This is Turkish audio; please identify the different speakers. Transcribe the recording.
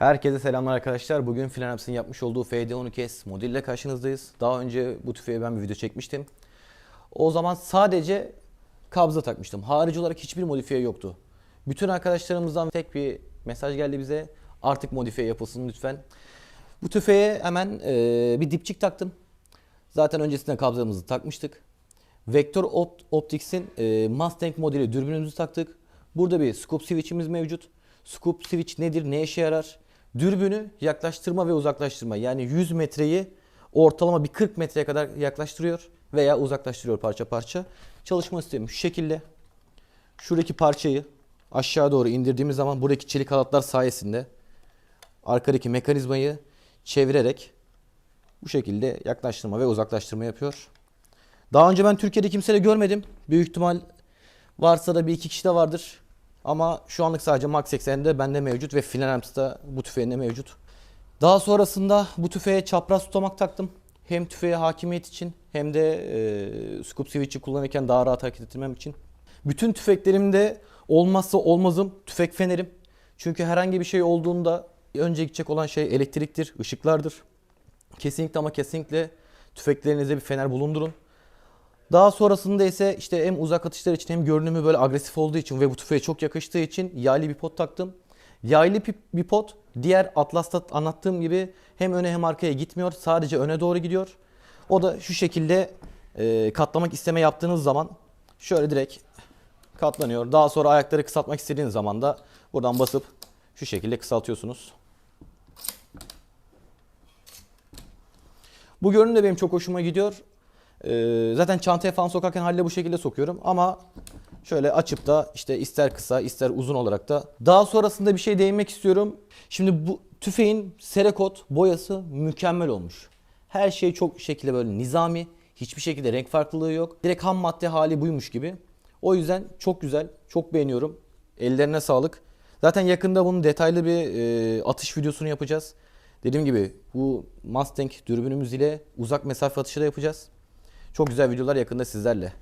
Speaker 1: Herkese selamlar arkadaşlar. Bugün Flanaps'ın yapmış olduğu FD12S modelle karşınızdayız. Daha önce bu tüfeğe ben bir video çekmiştim. O zaman sadece kabza takmıştım. Harici olarak hiçbir modifiye yoktu. Bütün arkadaşlarımızdan tek bir mesaj geldi bize. Artık modifiye yapılsın lütfen. Bu tüfeğe hemen eee, bir dipçik taktım. Zaten öncesinde kabzamızı takmıştık. Vector Opt- Optics'in e, Mustang modeli dürbünümüzü taktık. Burada bir scope switch'imiz mevcut. Scope switch nedir, ne işe yarar? Dürbünü yaklaştırma ve uzaklaştırma. Yani 100 metreyi ortalama bir 40 metreye kadar yaklaştırıyor veya uzaklaştırıyor parça parça. Çalışma sistemi şu şekilde. Şuradaki parçayı aşağı doğru indirdiğimiz zaman buradaki çelik halatlar sayesinde arkadaki mekanizmayı çevirerek bu şekilde yaklaştırma ve uzaklaştırma yapıyor. Daha önce ben Türkiye'de kimse de görmedim. Büyük ihtimal varsa da bir iki kişi de vardır. Ama şu anlık sadece Max 80'de bende mevcut ve Flamps'ta bu tüfeğinde mevcut. Daha sonrasında bu tüfeğe çapraz tutamak taktım. Hem tüfeğe hakimiyet için hem de e, scope switch'i kullanırken daha rahat hareket ettirmem için. Bütün tüfeklerimde olmazsa olmazım tüfek fenerim. Çünkü herhangi bir şey olduğunda önce gidecek olan şey elektriktir, ışıklardır. Kesinlikle ama kesinlikle tüfeklerinizde bir fener bulundurun. Daha sonrasında ise işte hem uzak atışlar için hem görünümü böyle agresif olduğu için ve bu tüfeğe çok yakıştığı için yaylı bir pot taktım. Yaylı bir pot diğer Atlas'ta anlattığım gibi hem öne hem arkaya gitmiyor. Sadece öne doğru gidiyor. O da şu şekilde e, katlamak isteme yaptığınız zaman şöyle direkt katlanıyor. Daha sonra ayakları kısaltmak istediğiniz zaman da buradan basıp şu şekilde kısaltıyorsunuz. Bu görünüm de benim çok hoşuma gidiyor. Ee, zaten çantaya falan sokarken halle bu şekilde sokuyorum ama şöyle açıp da işte ister kısa ister uzun olarak da daha sonrasında bir şey değinmek istiyorum. Şimdi bu tüfeğin Serekot boyası mükemmel olmuş. Her şey çok şekilde böyle nizami. Hiçbir şekilde renk farklılığı yok. Direkt ham madde hali buymuş gibi. O yüzden çok güzel. Çok beğeniyorum. Ellerine sağlık. Zaten yakında bunun detaylı bir e, atış videosunu yapacağız. Dediğim gibi bu Mustang dürbünümüz ile uzak mesafe atışı da yapacağız. Çok güzel videolar yakında sizlerle.